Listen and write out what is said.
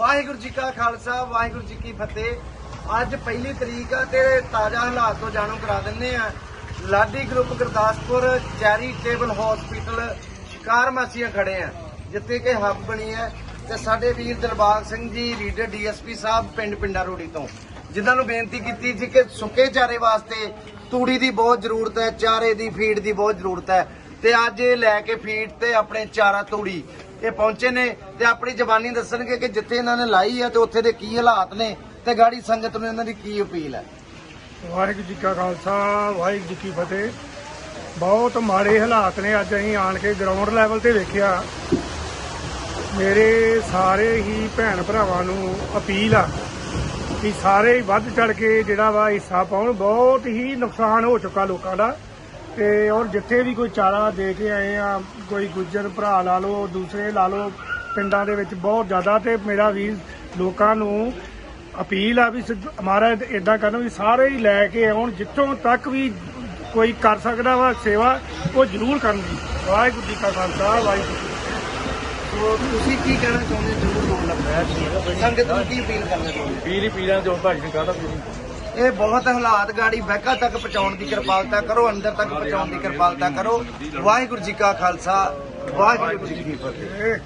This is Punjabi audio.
ਵਾਹਿਗੁਰੂ ਜੀ ਕਾ ਖਾਲਸਾ, ਵਾਹਿਗੁਰੂ ਜੀ ਕੀ ਫਤਿਹ। ਅੱਜ ਪਹਿਲੀ ਤਰੀਕ ਆ ਤੇ ਤਾਜ਼ਾ ਹਾਲਾਤ ਤੋਂ ਜਾਣੂ ਕਰਾ ਦਿੰਨੇ ਆ। Ladi group Gurdaspur charitable hospital ਸ਼ਿਕਾਰਮਾਸੀਆਂ ਖੜੇ ਆ, ਜਿੱਥੇ ਕਿ ਹੱਬ ਬਣੀ ਹੈ ਤੇ ਸਾਡੇ ਵੀਰ ਦਰਬਾਰ ਸਿੰਘ ਜੀ ਰੀਡਰ ਡੀਐਸਪੀ ਸਾਹਿਬ ਪਿੰਡ ਪਿੰਡਾ ਰੋੜੀ ਤੋਂ। ਜਿਨ੍ਹਾਂ ਨੂੰ ਬੇਨਤੀ ਕੀਤੀ ਸੀ ਕਿ ਸੁੱਕੇ ਚਾਰੇ ਵਾਸਤੇ ਤੂੜੀ ਦੀ ਬਹੁਤ ਜ਼ਰੂਰਤ ਹੈ, ਚਾਰੇ ਦੀ, ਫੀਡ ਦੀ ਬਹੁਤ ਜ਼ਰੂਰਤ ਹੈ। ਤੇ ਅੱਜ ਇਹ ਲੈ ਕੇ ਫੀਡ ਤੇ ਆਪਣੇ ਚਾਰਾ ਤੂੜੀ ਇਹ ਪਹੁੰਚੇ ਨੇ ਤੇ ਆਪਣੀ ਜ਼ਬਾਨੀ ਦੱਸਣਗੇ ਕਿ ਜਿੱਥੇ ਇਹਨਾਂ ਨੇ ਲਾਈ ਹੈ ਤੇ ਉੱਥੇ ਦੇ ਕੀ ਹਾਲਾਤ ਨੇ ਤੇ ਗਾੜੀ ਸੰਗਤ ਨੂੰ ਇਹਨਾਂ ਦੀ ਕੀ ਅਪੀਲ ਹੈ। ਵਾਹਿਗੁਰੂ ਜੀ ਕਾ ਖਾਲਸਾ, ਵਾਹਿਗੁਰੂ ਜੀ ਕੀ ਫਤਿਹ। ਬਹੁਤ ਮਾੜੇ ਹਾਲਾਤ ਨੇ, ਅੱਜ ਅਸੀਂ ਆਣ ਕੇ ਗਰਾਊਂਡ ਲੈਵਲ ਤੇ ਵੇਖਿਆ। ਮੇਰੇ ਸਾਰੇ ਹੀ ਭੈਣ ਭਰਾਵਾਂ ਨੂੰ ਅਪੀਲ ਆ ਕਿ ਸਾਰੇ ਵੱਧ ਚੜ ਕੇ ਜਿਹੜਾ ਵਾ ਹਿੱਸਾ ਪਾਉਣ, ਬਹੁਤ ਹੀ ਨੁਕਸਾਨ ਹੋ ਚੁੱਕਾ ਲੋਕਾਂ ਦਾ। ਤੇ ਔਰ ਜਿੱਥੇ ਵੀ ਕੋਈ ਚਾਰਾ ਦੇ ਕੇ ਆਏ ਆ ਕੋਈ ਗੁੱਜਰ ਭਰਾ ਲਾ ਲਓ ਦੂਸਰੇ ਲਾ ਲਓ ਪਿੰਡਾਂ ਦੇ ਵਿੱਚ ਬਹੁਤ ਜ਼ਿਆਦਾ ਤੇ ਮੇਰਾ ਵੀ ਲੋਕਾਂ ਨੂੰ ਅਪੀਲ ਆ ਵੀ ਮਹਾਰਾਜ ਇਦਾਂ ਕਰਨ ਵੀ ਸਾਰੇ ਹੀ ਲੈ ਕੇ ਆਉਣ ਜਿੱਥੋਂ ਤੱਕ ਵੀ ਕੋਈ ਕਰ ਸਕਦਾ ਵਾ ਸੇਵਾ ਉਹ ਜ਼ਰੂਰ ਕਰਨ ਦੀ ਵਾਹਿਗੁਰੂ ਜੀ ਕਾ ਖਾਲਸਾ ਵਾਹਿਗੁਰੂ ਜੀ ਤੁਸੀਂ ਕੀ ਕਹਿਣਾ ਚਾਹੁੰਦੇ ਹੋ? ਜਰੂਰ ਬੋਲਣਾ ਪਿਆ ਸੰਗਤ ਨੂੰ ਕੀ ਅਪੀਲ ਕਰਨਾ ਚਾਹੁੰਦੇ ਪੀਲੀ ਪੀਲਾਂ ਜੋ ਭਾਜੀ ਨੇ ਕਹਤਾ ਪੀਲੀ ਇਹ ਬਹੁਤ ਹਾਲਾਤ ਗਾੜੀ ਬੈਕਾ ਤੱਕ ਪਹੁੰਚਾਉਣ ਦੀ ਕਿਰਪਾਲਤਾ ਕਰੋ, ਅੰਦਰ ਤੱਕ ਪਹੁੰਚਾਉਣ ਦੀ ਕਿਰਪਾਲਤਾ ਕਰੋ। ਵਾਹਿਗੁਰੂ ਜੀ ਕਾ ਖਾਲਸਾ, ਵਾਹਿਗੁਰੂ ਜੀ ਕੀ ਫਤਿਹ।